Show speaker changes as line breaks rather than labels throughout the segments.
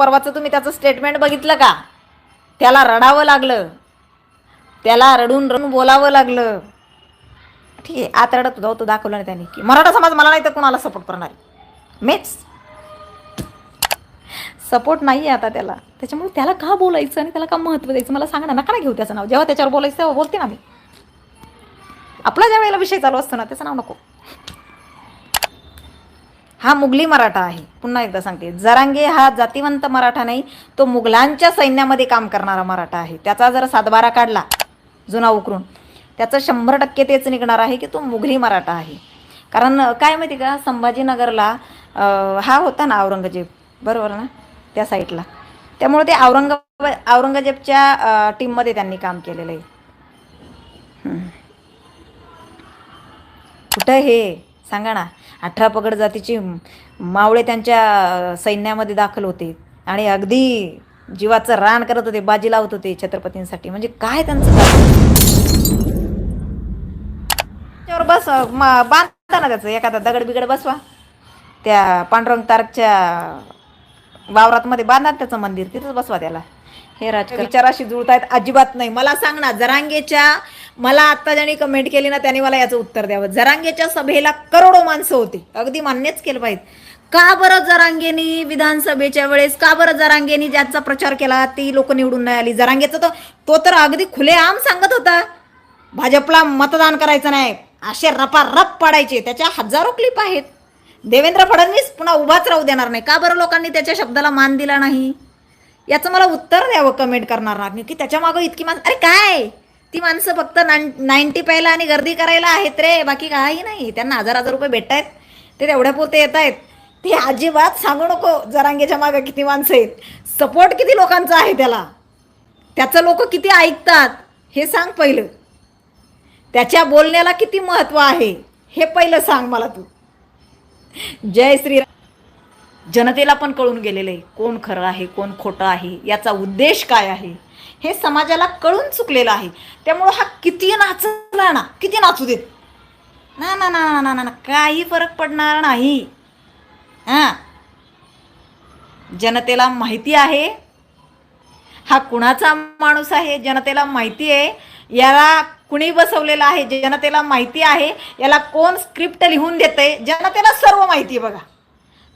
परवाचं तुम्ही त्याचं स्टेटमेंट बघितलं का? त्याला रडावं लागलं. त्याला रडून रडून बोलावं लागलं. ठीक आहे आता रडत होता तो दाखवलं नाही त्यांनी. की मराठा समाज मला नाही तर कुणाला सपोर्ट करणार? आहे. मीच. सपोर्ट नाही आहे आता त्याला. त्याच्यामुळे त्याला का बोलायचं आणि त्याला का महत्त्व द्यायचं? मला सांगा ना नका ना घेऊ त्याचं नाव. जेव्हा त्याच्यावर बोलायचं तेव्हा बोलते ना मी. आपला ज्या वेळेला विषय चालू असतो ना त्याचं नाव नको. हा मुघली मराठा आहे. पुन्हा एकदा सांगते. जरांगे हा जातिवंत मराठा नाही तो मुघलांच्या सैन्यामध्ये काम करणारा मराठा आहे. त्याचा जर सातबारा काढला जुना उकरून त्याचं शंभर टक्के तेच निघणार आहे की तो मुघली मराठा आहे. कारण काय माहिती का संभाजीनगरला हा होता ना औरंगजेब बरोबर ना? त्या साईडला. त्यामुळे ते औरंग औरंगजेबच्या टीममध्ये त्यांनी काम केलेलं आहे. कुठं हे? सांगा ना अठरा पगड जातीची मावळे त्यांच्या सैन्यामध्ये दाखल होते. आणि अगदी जीवाचं रान करत होते बाजी लावत होते छत्रपतींसाठी. म्हणजे काय त्यांचं त्याच्यावर बस बांधता ना त्याचं. एखादा दगड बिगड बसवा. त्या पांडुरंग तारकच्या वावरात मध्ये बांधा त्याचं मंदिर. तिथंच बसवा त्याला. हे राज विचाराशी जुळतायत. अजिबात नाही. मला सांग ना जरांगेच्या मला आत्ता ज्यांनी कमेंट केली ना त्यांनी मला याचं उत्तर द्यावं. जरांगेच्या सभेला करोडो माणसं होती. अगदी मान्यच केलं पाहिजे. का बरं जरांगेनी विधानसभेच्या वेळेस का बरं जरांगेनी ज्याचा प्रचार केला ती लोक निवडून नाही आली? जरांगेचा तर तो तर अगदी खुलेआम सांगत होता. भाजपला मतदान करायचं नाही. असे रपारप पाडायचे. त्याच्या हजारो क्लिप आहेत. देवेंद्र फडणवीस पुन्हा उभाच राहू देणार नाही. का बरं लोकांनी त्याच्या शब्दाला मान दिला नाही? याचं मला उत्तर द्यावं कमेंट करणार नाही की त्याच्या मागं इतकी माणसं अरे काय? ती माणसं फक्त नाईन्टी प्यायला आणि गर्दी करायला आहेत रे. बाकी काही नाही. त्यांना हजार हजार रुपये भेटत आहेत ते तेवढ्या पुरते येत आहेत ते अजिबात सांगू नको जरांगेच्या मागं किती माणसं आहेत. सपोर्ट किती लोकांचा आहे त्याला? त्याचं लोक किती ऐकतात? हे सांग पहिलं. त्याच्या बोलण्याला किती महत्त्व आहे? हे पहिलं सांग मला तू. जय श्रीराम जनतेला पण कळून गेलेलं आहे. कोण खरं आहे कोण खोटं आहे याचा उद्देश काय आहे? हे समाजाला कळून चुकलेलं आहे. त्यामुळं हा किती नाचला ना? किती नाचू देत? ना ना ना ना ना ना ना काही फरक पडणार नाही. हां. जनतेला माहिती आहे. हा कुणाचा माणूस आहे? जनतेला माहिती आहे. याला कुणी बसवलेला आहे? जनतेला माहिती आहे. याला कोण स्क्रिप्ट लिहून देते जनतेला सर्व माहिती आहे बघा.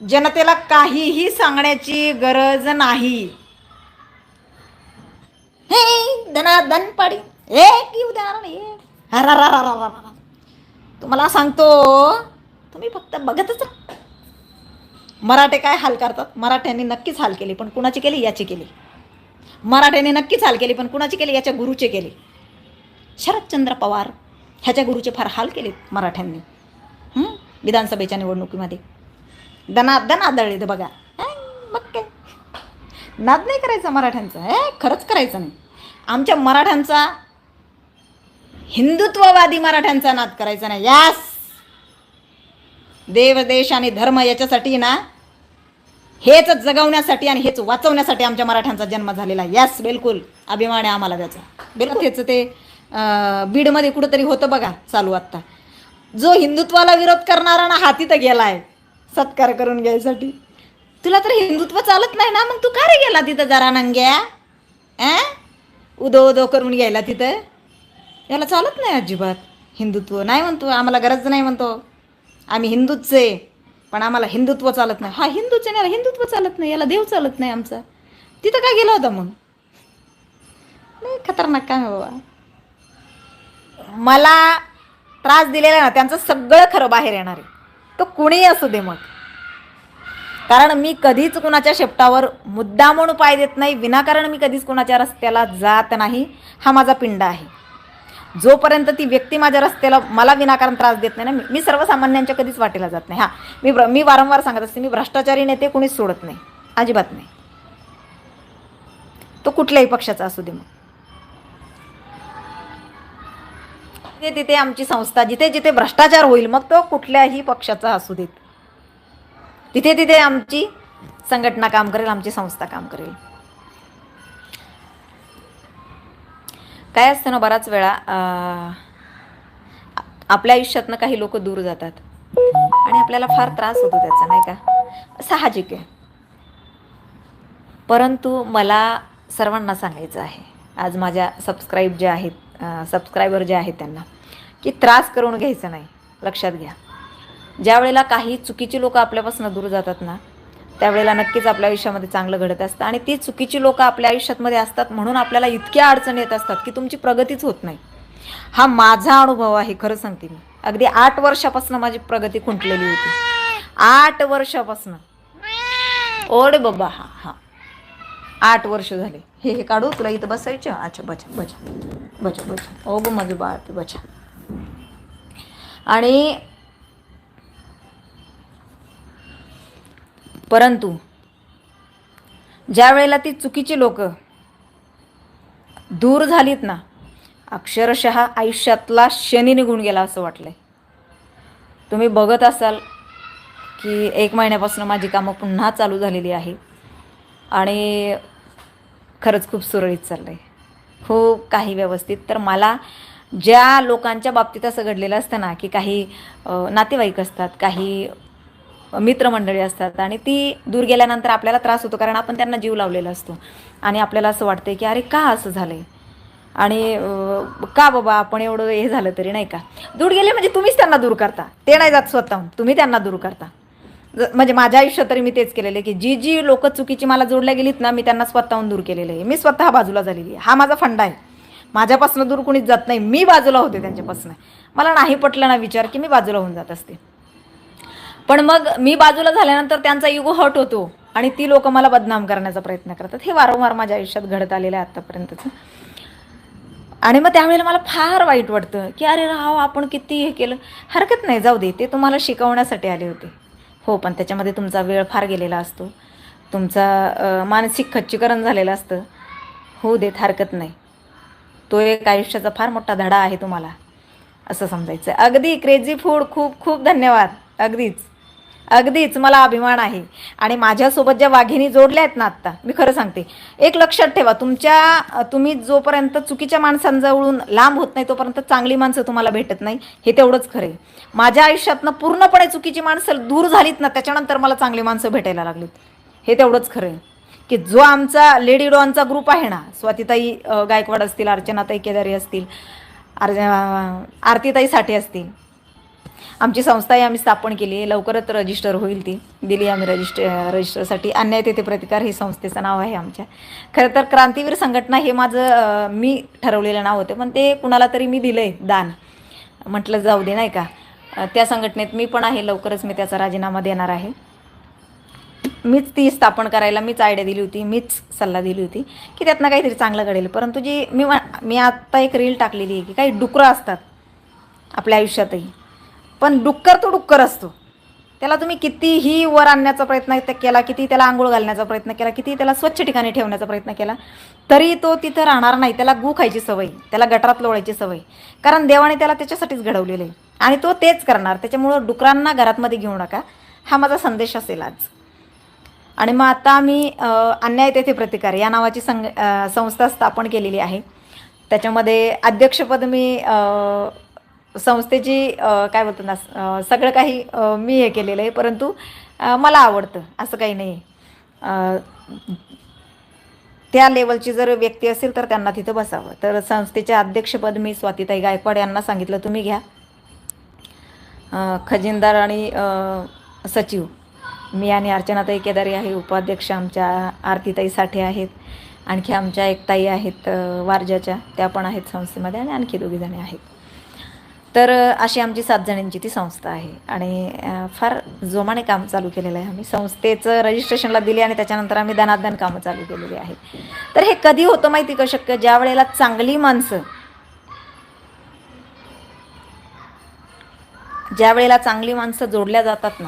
जनतेला काहीही सांगण्याची गरज नाही. हे धनाधन पाडी एक उदाहरण हे तुम्हाला सांगतो तुम्ही फक्त बघतच मराठे काय हाल करतात मराठ्यांनी नक्कीच हाल केले पण कुणाची केली याची केली मराठ्यांनी नक्कीच हाल केली पण कुणाची केली याच्या गुरुचे केले शरदचंद्र पवार ह्याच्या गुरुचे फार हाल केलेत मराठ्यांनी विधानसभेच्या निवडणुकीमध्ये दना दन आदळले बघा हं, मग काय नाद नाही करायचा मराठ्यांचं हे खरंच करायचं नाही आमच्या मराठ्यांचा हिंदुत्ववादी मराठ्यांचा नाद करायचा नाही. यास! देव देश आणि धर्म याच्यासाठी ना हेच जगवण्यासाठी आणि हेच वाचवण्यासाठी आमच्या मराठ्यांचा जन्म झालेला आहे. यस बिलकुल अभिमान आहे आम्हाला त्याचा. बिलकुल. त्याचं ते बीडमध्ये कुठंतरी होतं बघा चालू आत्ता. जो हिंदुत्वाला विरोध करणारा ना हा तिथं गेला आहे सत्कार करून घ्यायसाठी. तुला तर हिंदुत्व चालत नाही ना मग तू का रे गेला तिथं जरा नंग्या? अं? उदो उदो करून घ्यायला तिथं. याला चालत नाही अजिबात. हिंदुत्व. नाही म्हणतो आम्हाला गरज नाही म्हणतो. आम्ही हिंदूच आहे पण आम्हाला हिंदुत्व चालत नाही. हा हिंदूच आहे ना, हिंदुत्व चालत नाही याला देव चालत नाही आमचा. तिथं काय गेला होता मग? नाही खतरनाक काय बाबा. मला त्रास दिलेला ना त्यांचं सगळं खरं बाहेर येणार आहे. तो कुणीही असू दे मग. कारण मी कधीच कुणाच्या शेपटावर मुद्दा म्हणून पाय देत नाही विनाकारण मी कधीच कुणाच्या रस्त्याला जात नाही. हा माझा पिंड आहे. जोपर्यंत ती व्यक्ती माझ्या रस्त्याला मला विनाकारण त्रास देत नाही ना मी- मी सर्वसामान्यांच्या कधीच वाटेला जात नाही. हां मी मी वारंवार सांगत असते मी भ्रष्टाचारी नेते कुणीच सोडत नाही. अजिबात नाही. तो कुठल्याही पक्षाचा असू दे मग. तिथे तिथे आमची संस्था जिथे जिथे भ्रष्टाचार होईल मग तो कुठल्याही पक्षाचा असू देत. तिथे तिथे आमची संघटना काम करेल आमची संस्था काम करेल. काय असतं ना बराच वेळा आपल्या आयुष्यातनं काही लोक दूर जातात. आणि आपल्याला फार त्रास होतो त्याचा नाही का? साहजिक आहे. परंतु मला सर्वांना सांगायचं आहे आज माझ्या सबस्क्राईब जे आहेत सबस्क्रायबर जे आहेत त्यांना की त्रास करून घ्यायचं नाही. लक्षात घ्या. ज्या वेळेला काही चुकीची लोकं आपल्यापासून दूर जातात ना त्यावेळेला नक्कीच आपल्या आयुष्यामध्ये चांगलं घडत असतं. आणि ती चुकीची लोकं आपल्या आयुष्यामध्ये असतात म्हणून आपल्याला इतक्या अडचणी येत असतात की तुमची प्रगतीच होत नाही. हा माझा अनुभव आहे खरं सांगते मी. अगदी आठ वर्षापासून माझी प्रगती खुंटलेली होती. आठ वर्षापासून. ओढ बाबा हा हा. आठ वर्ष झाले. हे हे काढू तुला इथं बसायचं? अच्छा बचा बचा. बचा बचा. ओ ग माझं बाळ बचा. आणि परंतु ज्या वेळेला ती चुकीची लोक दूर झालीत ना अक्षरशः आयुष्यातला शनी निघून गेला असं वाटलं आहे तुम्ही बघत असाल की एक महिन्यापासून माझी कामं पुन्हा चालू झालेली आहे आणि खरंच खूप सुरळीत चाललं आहे खूप काही व्यवस्थित. तर मला ज्या लोकांच्या बाबतीत असं घडलेलं असतं ना की काही नातेवाईक असतात काही मित्रमंडळी असतात आणि ती दूर गेल्यानंतर आपल्याला त्रास होतो कारण आपण त्यांना जीव लावलेला असतो. आणि आपल्याला असं वाटतं की अरे का असं झालं आहे आणि का बाबा आपण एवढं हे झालं तरी नाही का? दूर गेले म्हणजे तुम्हीच त्यांना दूर करता. ते नाही जात स्वतःहून. तुम्ही त्यांना दूर करता. म्हणजे माझ्या आयुष्यात तरी मी तेच केलेलं आहे की जी जी लोक चुकीची मला जोडल्या गेलीत ना मी त्यांना स्वतःहून दूर केलेलं आहे. मी स्वतः बाजूला झालेली आहे. हा माझा फंडा आहे. माझ्यापासून दूर कोणीच जात नाही. मी बाजूला होते त्यांच्यापासून. मला नाही पटलं ना विचार की मी बाजूला होऊन जात असते. पण मग मी बाजूला झाल्यानंतर त्यांचा इगो हट होतो. आणि ती लोक मला बदनाम करण्याचा प्रयत्न करतात. हे वारंवार माझ्या आयुष्यात घडत आलेलं आहे आत्तापर्यंतचं आणि मग त्यावेळेला मला फार वाईट वाटतं की अरे राव आपण किती हे केलं? हरकत नाही जाऊ दे. ते तुम्हाला शिकवण्यासाठी आले होते. हो पण त्याच्यामध्ये तुमचा वेळ फार गेलेला असतो. तुमचा मानसिक खच्चीकरण झालेलं असतं. होऊ देत हरकत नाही. तो एक आयुष्याचा फार मोठा धडा आहे तुम्हाला असं समजायचं अगदी क्रेझी फूड खूप खूप धन्यवाद. अगदीच. अगदीच मला अभिमान आहे. आणि माझ्यासोबत ज्या वाघिणी जोडल्या आहेत ना आत्ता मी खरं सांगते. एक लक्षात ठेवा तुमच्या तुम्ही जोपर्यंत चुकीच्या माणसांजवळून लांब होत नाही तोपर्यंत चांगली माणसं तुम्हाला भेटत नाही. हे तेवढंच खरं आहे. माझ्या आयुष्यातनं पूर्णपणे चुकीची माणसं दूर झालीत ना त्याच्यानंतर मला चांगली माणसं भेटायला लागलीत. हे तेवढंच खरं आहे. की जो आमचा लेडी डॉनचा ग्रुप आहे ना स्वातीताई गायकवाड असतील अर्चनाताई केदारी असतील अर्ज आरतीताई साठे असतील आमची संस्थाही आम्ही स्थापन केली आहे. लवकरच रजिस्टर होईल ती. दिली आम्ही रजिस्टर रजिस्टरसाठी. अन्याय तेथे प्रतिकार हे संस्थेचं नाव आहे आमच्या. खरं तर क्रांतीवीर संघटना हे माझं मी ठरवलेलं नाव होतं. पण ते कुणाला तरी मी दिलं आहे दान. म्हटलं जाऊ दे नाही का? त्या संघटनेत मी पण आहे. लवकरच मी त्याचा राजीनामा देणार आहे. मीच ती स्थापन करायला मीच आयडिया दिली होती. मीच सल्ला दिली होती की त्यातनं काहीतरी चांगलं घडेल. परंतु जी मी मी आत्ता एक रील टाकलेली आहे की काही डुकरं असतात आपल्या आयुष्यातही. पण डुक्कर तो डुक्कर असतो. त्याला तुम्ही कितीही वर आणण्याचा प्रयत्न केला किती त्याला आंघोळ घालण्याचा प्रयत्न केला किती त्याला स्वच्छ ठिकाणी ठेवण्याचा प्रयत्न केला तरी तो तिथं राहणार नाही. त्याला गू खायची सवय त्याला गटारात लोळायची सवय. कारण देवाने त्याला त्याच्यासाठीच घडवलेलं आहे. आणि तो तेच करणार. त्याच्यामुळं डुकरांना घरातमध्ये घेऊ नका. हा माझा संदेश असेल आज. आणि मग आता मी अन्याय तेथे प्रतिकार या नावाची संग संस्था स्थापन केलेली आहे. त्याच्यामध्ये अध्यक्षपद मी संस्थेची काय बोलतो ना सगळं काही मी हे केलेलं आहे परंतु मला आवडतं असं काही नाही. त्या लेवलची जर व्यक्ती असेल तर त्यांना तिथं बसावं. तर संस्थेचे अध्यक्षपद मी स्वातीताई गायकवाड यांना सांगितलं तुम्ही घ्या. खजिनदार आणि सचिव. मी आणि अर्चनाताई केदारी आहे उपाध्यक्ष आमच्या आरतीताई साठे आहेत आणखी आमच्या एक ताई आहेत वारजाच्या त्या पण आहेत संस्थेमध्ये आणि आणखी दोघीजणी आहेत. तर अशी आमची सात जणींची ती संस्था आहे. आणि फार जोमाने काम चालू केलेलं आहे. आम्ही संस्थेचं रजिस्ट्रेशनला दिली आणि त्याच्यानंतर आम्ही दनादन कामं चालू केलेली आहेत. तर हे कधी होतं माहिती का? शक्य ज्या वेळेला चांगली माणसं ज्या वेळेला चांगली माणसं जोडल्या जातात ना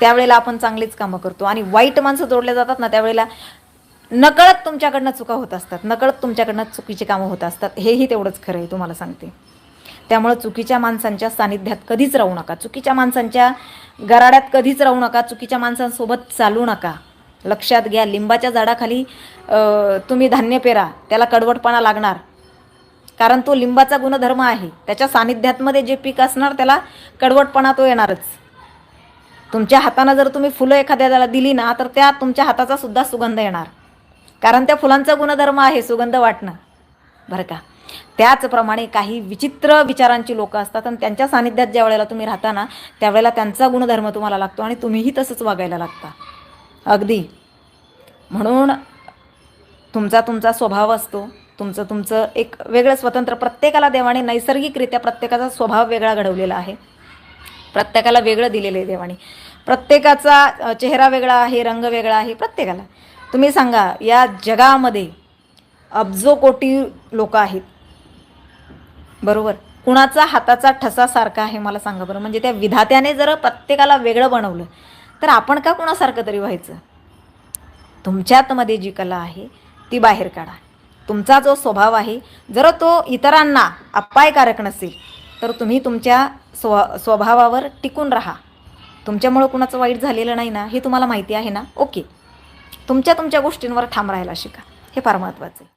त्यावेळेला आपण चांगलीच कामं करतो. आणि वाईट माणसं जोडल्या जातात ना त्यावेळेला नकळत तुमच्याकडनं चुका होत असतात. नकळत तुमच्याकडनं चुकीची कामं होत असतात. हेही तेवढंच खरं आहे तुम्हाला सांगते. त्यामुळं चुकीच्या माणसांच्या सानिध्यात कधीच राहू नका. चुकीच्या माणसांच्या गराड्यात कधीच राहू नका. चुकीच्या माणसांसोबत चालू नका. लक्षात घ्या लिंबाच्या झाडाखाली तुम्ही धान्य पेरा. त्याला कडवटपणा लागणार. कारण तो लिंबाचा गुणधर्म आहे. त्याच्या सानिध्यातमध्ये जे पीक असणार त्याला कडवटपणा तो येणारच. तुमच्या हातानं जर तुम्ही फुलं एखाद्याला दिली ना तर त्या तुमच्या हाताचा सुद्धा सुगंध येणार. कारण त्या फुलांचा गुणधर्म आहे सुगंध वाटणं. बरं का? त्याचप्रमाणे काही विचित्र विचारांची लोकं असतात आणि त्यांच्या सानिध्यात ज्या वेळेला तुम्ही राहता ना त्यावेळेला त्यांचा गुणधर्म तुम्हाला लागतो आणि तुम्हीही तसंच वागायला लागता. अगदी. म्हणून तुमचा तुमचा स्वभाव असतो. तुमचं तुमचं एक वेगळं स्वतंत्र प्रत्येकाला देवाने नैसर्गिकरित्या प्रत्येकाचा स्वभाव वेगळा घडवलेला आहे. प्रत्येकाला वेगळं दिलेलं आहे देवाने. प्रत्येकाचा चेहरा वेगळा आहे रंग वेगळा आहे प्रत्येकाला. तुम्ही सांगा या जगामध्ये अब्जो कोटी लोक आहेत. बरोबर. कुणाचा हाताचा ठसा सारखा आहे मला सांगा बरं. म्हणजे त्या विधात्याने जर प्रत्येकाला वेगळं बनवलं तर आपण का कुणासारखं तरी व्हायचं? तुमच्यातमध्ये जी कला आहे ती बाहेर काढा. तुमचा जो स्वभाव आहे जर तो इतरांना अपायकारक नसेल तर तुम्ही तुमच्या स्व स्वभावावर टिकून राहा. तुमच्यामुळं कुणाचं वाईट झालेलं नाही ना हे तुम्हाला माहिती आहे ना? ओके. तुमच्या तुमच्या गोष्टींवर ठाम राहायला शिका. हे फार महत्त्वाचं आहे.